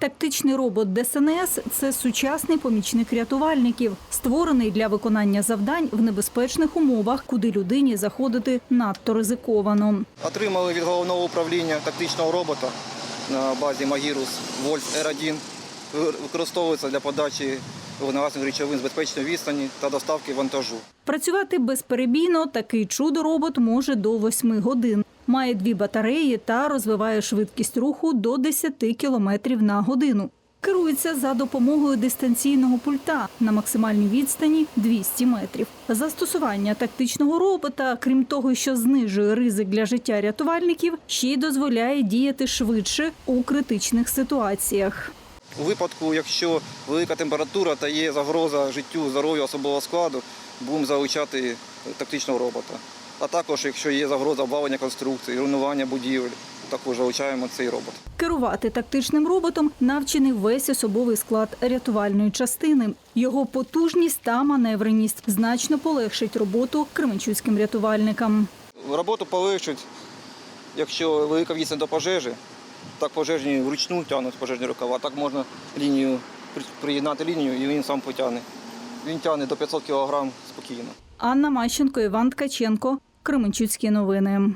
Тактичний робот ДСНС це сучасний помічник рятувальників, створений для виконання завдань в небезпечних умовах, куди людині заходити надто ризиковано. Отримали від головного управління тактичного робота на базі Магірус Вольф Р1. Використовується для подачі вогнегасних речовин з безпечної відстані та доставки вантажу. Працювати безперебійно такий чудо-робот може до 8 годин. Має дві батареї та розвиває швидкість руху до 10 км на годину. Керується за допомогою дистанційного пульта на максимальній відстані 200 метрів. Застосування тактичного робота, крім того, що знижує ризик для життя рятувальників, ще й дозволяє діяти швидше у критичних ситуаціях. У випадку, якщо велика температура та є загроза життю, здоров'ю особового складу, будемо залучати тактичного робота. А також, якщо є загроза обвалення конструкцій, руйнування будівель, також залучаємо цей робот. Керувати тактичним роботом навчений весь особовий склад рятувальної частини. Його потужність та маневреність значно полегшить роботу кременчуцьким рятувальникам. Роботу полегшить, якщо велика відстань до пожежі, так пожежні вручну тягнуть пожежні рукава, так можна лінію приєднати лінію і він сам потягне. Він тягне до 500 кг спокійно. Анна Мащенко, Іван Ткаченко, Кременчуцькі новини.